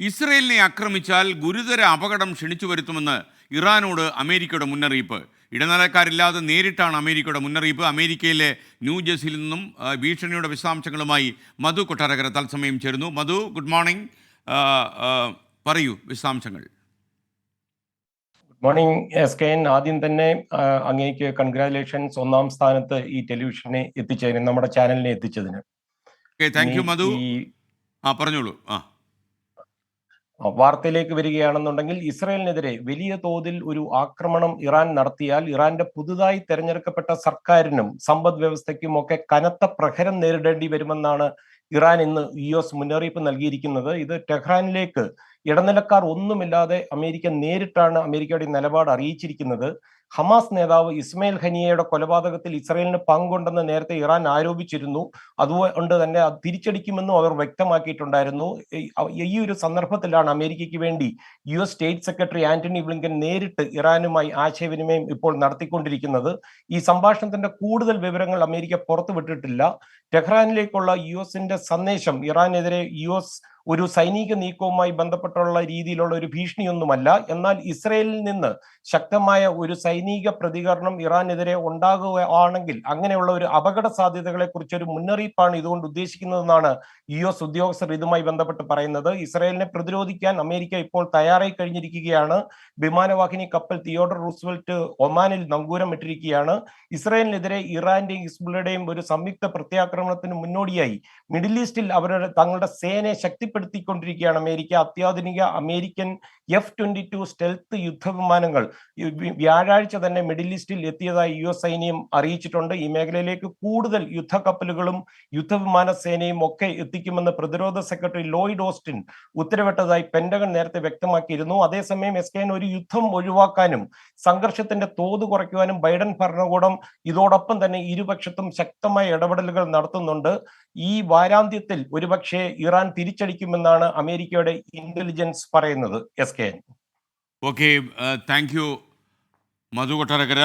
ഇസ്രയേലിനെ ആക്രമിച്ചാൽ ഗുരുതര അപകടം ക്ഷണിച്ചു വരുത്തുമെന്ന് ഇറാനോട് അമേരിക്കയുടെ മുന്നറിയിപ്പ്. ഇടനിലക്കാരില്ലാതെ നേരിട്ടാണ് അമേരിക്കയുടെ മുന്നറിയിപ്പ്. അമേരിക്കയിലെ ന്യൂജേഴ്സിയിൽ നിന്നും ഭീഷണിയുടെ വിശദാംശങ്ങളുമായി മധു കൊട്ടാരകര തത്സമയം ചേരുന്നു. Madhu good morning. പറയൂ വിശദാംശങ്ങൾ. Morning S K N. ആദ്യം തന്നെ അങ്ങേക്ക് കൺഗ്രാറ്റുലേഷൻസ് ഒന്നാം സ്ഥാനത്ത് ഈ ടെലിവിഷനെ എത്തിച്ചതിന് നമ്മുടെ ചാനലിനെ എത്തിച്ചതിന്. Okay thank you Madhu. ആ പറഞ്ഞോളൂ. ആ. വാർത്തയിലേക്ക് വരികയാണെന്നുണ്ടെങ്കിൽ ഇസ്രയേലിനെതിരെ വലിയ തോതിൽ ഒരു ആക്രമണം ഇറാൻ നടത്തിയാൽ ഇറാന്റെ പുതുതായി തെരഞ്ഞെടുക്കപ്പെട്ട സർക്കാരിനും സമ്പദ് വ്യവസ്ഥയ്ക്കും ഒക്കെ കനത്ത പ്രഹരം നേരിടേണ്ടി വരുമെന്നാണ് ഇറാൻ ഇന്ന് യു എസ് മുന്നറിയിപ്പ് നൽകിയിരിക്കുന്നത്. ഇത് ടെഹ്റാനിലേക്ക് ഇടനിലക്കാർ ഒന്നുമില്ലാതെ അമേരിക്ക നേരിട്ടാണ് അമേരിക്കയുടെ നിലപാട് അറിയിച്ചിരിക്കുന്നത്. ഹമാസ് നേതാവ് ഇസ്മയിൽ ഖനിയയുടെ കൊലപാതകത്തിൽ ഇസ്രയേലിന് പങ്കുണ്ടെന്ന് നേരത്തെ ഇറാൻ ആരോപിച്ചിരുന്നു. അതുകൊണ്ട് തന്നെ അത് തിരിച്ചടിക്കുമെന്നും അവർ വ്യക്തമാക്കിയിട്ടുണ്ടായിരുന്നു. ഈ- ഒരു സന്ദർഭത്തിലാണ് അമേരിക്കയ്ക്ക് വേണ്ടി U S state secretary Antony Blinken നേരിട്ട് ഇറാനുമായി ആശയവിനിമയം ഇപ്പോൾ നടത്തിക്കൊണ്ടിരിക്കുന്നത്. ഈ സംഭാഷണത്തിന്റെ കൂടുതൽ വിവരങ്ങൾ അമേരിക്ക പുറത്തുവിട്ടിട്ടില്ല. ടെഹ്റാനിലേക്കുള്ള യു എസിന്റെ സന്ദേശം ഇറാനെതിരെ യു എസ് ഒരു സൈനിക നീക്കവുമായി ബന്ധപ്പെട്ടുള്ള രീതിയിലുള്ള ഒരു ഭീഷണിയൊന്നുമല്ല. എന്നാൽ ഇസ്രയേലിൽ നിന്ന് ശക്തമായ ഒരു സൈനിക പ്രതികരണം ഇറാനെതിരെ ഉണ്ടാകുകയാണെങ്കിൽ അങ്ങനെയുള്ള ഒരു അപകട സാധ്യതകളെ കുറിച്ച് ഒരു മുന്നറിയിപ്പാണ് ഇതുകൊണ്ട് ഉദ്ദേശിക്കുന്നതെന്നാണ് യു എസ് ഉദ്യോഗസ്ഥർ ഇതുമായി ബന്ധപ്പെട്ട് പറയുന്നത്. ഇസ്രയേലിനെ പ്രതിരോധിക്കാൻ അമേരിക്ക ഇപ്പോൾ തയ്യാറായി കഴിഞ്ഞിരിക്കുകയാണ്. വിമാനവാഹിനി കപ്പൽ തിയോഡർ റൂസ്വെൽറ്റ് ഒമാനിൽ നങ്കൂരം ഇട്ടിരിക്കുകയാണ്. ഇസ്രയേലിനെതിരെ ഇറാന്റെയും ഹിസ്ബുള്ളയുടെയും ഒരു സംയുക്ത പ്രത്യാക്രമണത്തിന് മുന്നോടിയായി. മിഡിൽ ഈസ്റ്റിൽ അവരുടെ തങ്ങളുടെ സേനയെ ശക്തിപ്പെടുത്തിക്കൊണ്ടിരിക്കുകയാണ് അമേരിക്ക. അത്യാധുനിക American F twenty two stealth യുദ്ധവിമാനങ്ങൾ. വ്യാഴാഴ്ച തന്നെ മിഡിൽ ഈസ്റ്റിൽ എത്തിയതായി യു എസ് സൈന്യം അറിയിച്ചിട്ടുണ്ട്. ഈ മേഖലയിലേക്ക് കൂടുതൽ യുദ്ധക്കപ്പലുകളും യുദ്ധവിമാന സേനയും ഒക്കെ എത്തിക്കുമെന്ന് പ്രതിരോധ സെക്രട്ടറി ലോയിഡ് ഓസ്റ്റിൻ ഉത്തരവിട്ടതായി പെന്റഗൺ നേരത്തെ വ്യക്തമാക്കിയിരുന്നു. അതേസമയം എസ് കെ ഒരു യുദ്ധം ഒഴിവാക്കാനും സംഘർഷത്തിന്റെ തോത് കുറയ്ക്കുവാനും ബൈഡൻ ഭരണകൂടം ഇതോടൊപ്പം തന്നെ ഇരുപക്ഷത്തും ശക്തമായ ഇടപെടലുകൾ നടത്തുന്നുണ്ട്. ഈ വാരാന്ത്യത്തിൽ ഒരുപക്ഷെ ഇറാൻ തിരിച്ചടിക്കുമെന്നാണ് അമേരിക്കയുടെ ഇന്റലിജൻസ് പറയുന്നത് S K okay thank you Madhu Kottarakkara.